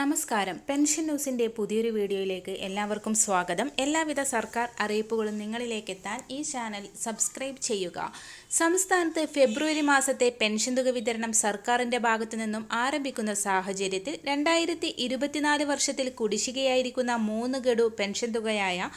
നമസ്കാരം. പെൻഷൻ ന്യൂസിന്റെ പുതിയൊരു വീഡിയോയിലേക്ക് എല്ലാവർക്കും സ്വാഗതം. എല്ലാവിധ സർക്കാർ അറിയിപ്പുകളും നിങ്ങളിലേക്ക് എത്താൻ ഈ ചാനൽ സബ്സ്ക്രൈബ് ചെയ്യുക. സംസ്ഥാനത്ത് ഫെബ്രുവരി മാസത്തെ പെൻഷൻ തുക വിതരണം സർക്കാരിന്റെ ഭാഗത്തു നിന്നും ആരംഭിക്കുന്ന സാഹചര്യത്തിൽ രണ്ടായിരത്തി ഇരുപത്തിനാല് വർഷത്തിൽ കുടിശ്ശികയായിരിക്കുന്ന മൂന്ന് ഗഡു പെൻഷൻ തുകയായ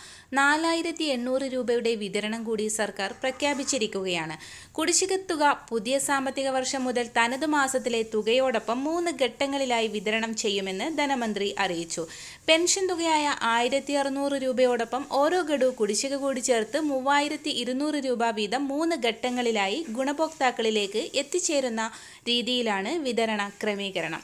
നാലായിരത്തി എണ്ണൂറ് രൂപയുടെ വിതരണം കൂടി സർക്കാർ പ്രഖ്യാപിച്ചിരിക്കുകയാണ്. കുടിശ്ശിക തുക പുതിയ സാമ്പത്തിക വർഷം മുതൽ തനത് മാസത്തിലെ തുകയോടൊപ്പം മൂന്ന് ഘട്ടങ്ങളിലായി വിതരണം ചെയ്യുമെന്ന് ധനമന്ത്രി അറിയിച്ചു. പെൻഷൻ തുകയായ ആയിരത്തി അറുന്നൂറ് രൂപയോടൊപ്പം ഓരോ ഗഡു കുടിശ്ശിക കൂടി ചേർത്ത് മൂവായിരത്തി ഇരുന്നൂറ് രൂപ വീതം മൂന്ന് ഘട്ടങ്ങളിലായി ഗുണഭോക്താക്കളിലേക്ക് എത്തിച്ചേരുന്ന രീതിയിലാണ് വിതരണ ക്രമീകരണം.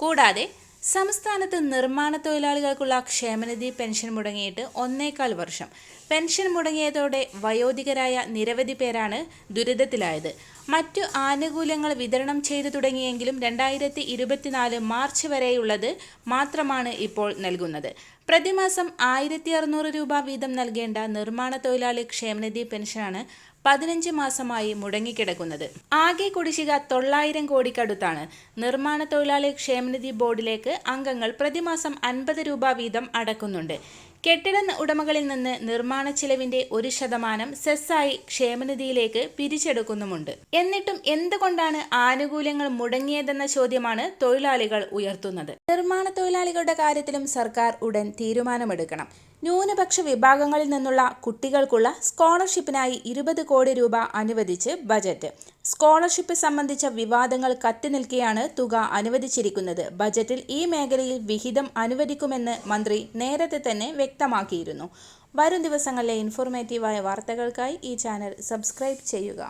കൂടാതെ സംസ്ഥാനത്ത് നിർമ്മാണ തൊഴിലാളികൾക്കുള്ള ക്ഷേമനിധി പെൻഷൻ മുടങ്ങിയിട്ട് ഒന്നേകാൽ വർഷം. പെൻഷൻ മുടങ്ങിയതോടെ വയോധികരായ നിരവധി പേരാണ് ദുരിതത്തിലായത്. മറ്റു ആനുകൂല്യങ്ങൾ വിതരണം ചെയ്തു തുടങ്ങിയെങ്കിലും രണ്ടായിരത്തി ഇരുപത്തിനാല് മാർച്ച് വരെയുള്ളത് മാത്രമാണ് ഇപ്പോൾ നൽകുന്നത്. പ്രതിമാസം ആയിരത്തി അറുന്നൂറ് രൂപ വീതം നൽകേണ്ട നിർമ്മാണ തൊഴിലാളി ക്ഷേമനിധി പെൻഷനാണ് പതിനഞ്ച് മാസമായി മുടങ്ങിക്കിടക്കുന്നത്. ആകെ കുടിശ്ശിക തൊള്ളായിരം കോടിക്കടുത്താണ്. നിർമ്മാണ തൊഴിലാളി ക്ഷേമനിധി ബോർഡിലേക്ക് അംഗങ്ങൾ പ്രതിമാസം അൻപത് രൂപ വീതം അടക്കുന്നുണ്ട്. കെട്ടിട ഉടമകളിൽ നിന്ന് നിർമ്മാണ ചെലവിന്റെ ഒരു ശതമാനം സെസ്സായി ക്ഷേമനിധിയിലേക്ക് പിരിച്ചെടുക്കുന്നുമുണ്ട്. എന്നിട്ടും എന്തുകൊണ്ടാണ് ആനുകൂല്യങ്ങൾ മുടങ്ങിയതെന്ന ചോദ്യമാണ് തൊഴിലാളികൾ ഉയർത്തുന്നത്. നിർമ്മാണ തൊഴിലാളികളുടെ കാര്യത്തിലും സർക്കാർ ഉടൻ തീരുമാനമെടുക്കണം. ന്യൂനപക്ഷ വിഭാഗങ്ങളിൽ നിന്നുള്ള കുട്ടികൾക്കുള്ള സ്കോളർഷിപ്പിനായി ഇരുപത് കോടി രൂപ അനുവദിച്ച് ബജറ്റ്. സ്കോളർഷിപ്പ് സംബന്ധിച്ച വിവാദങ്ങൾ കത്തിനിൽക്കെയാണ് തുക അനുവദിച്ചിരിക്കുന്നത്. ബജറ്റിൽ ഈ മേഖലയിൽ വിഹിതം അനുവദിക്കുമെന്ന് മന്ത്രി നേരത്തെ തന്നെ വ്യക്തമാക്കിയിരുന്നു. വരും ദിവസങ്ങളിലെ ഇൻഫോർമേറ്റീവായ വാർത്തകൾക്കായി ഈ ചാനൽ സബ്സ്ക്രൈബ് ചെയ്യുക.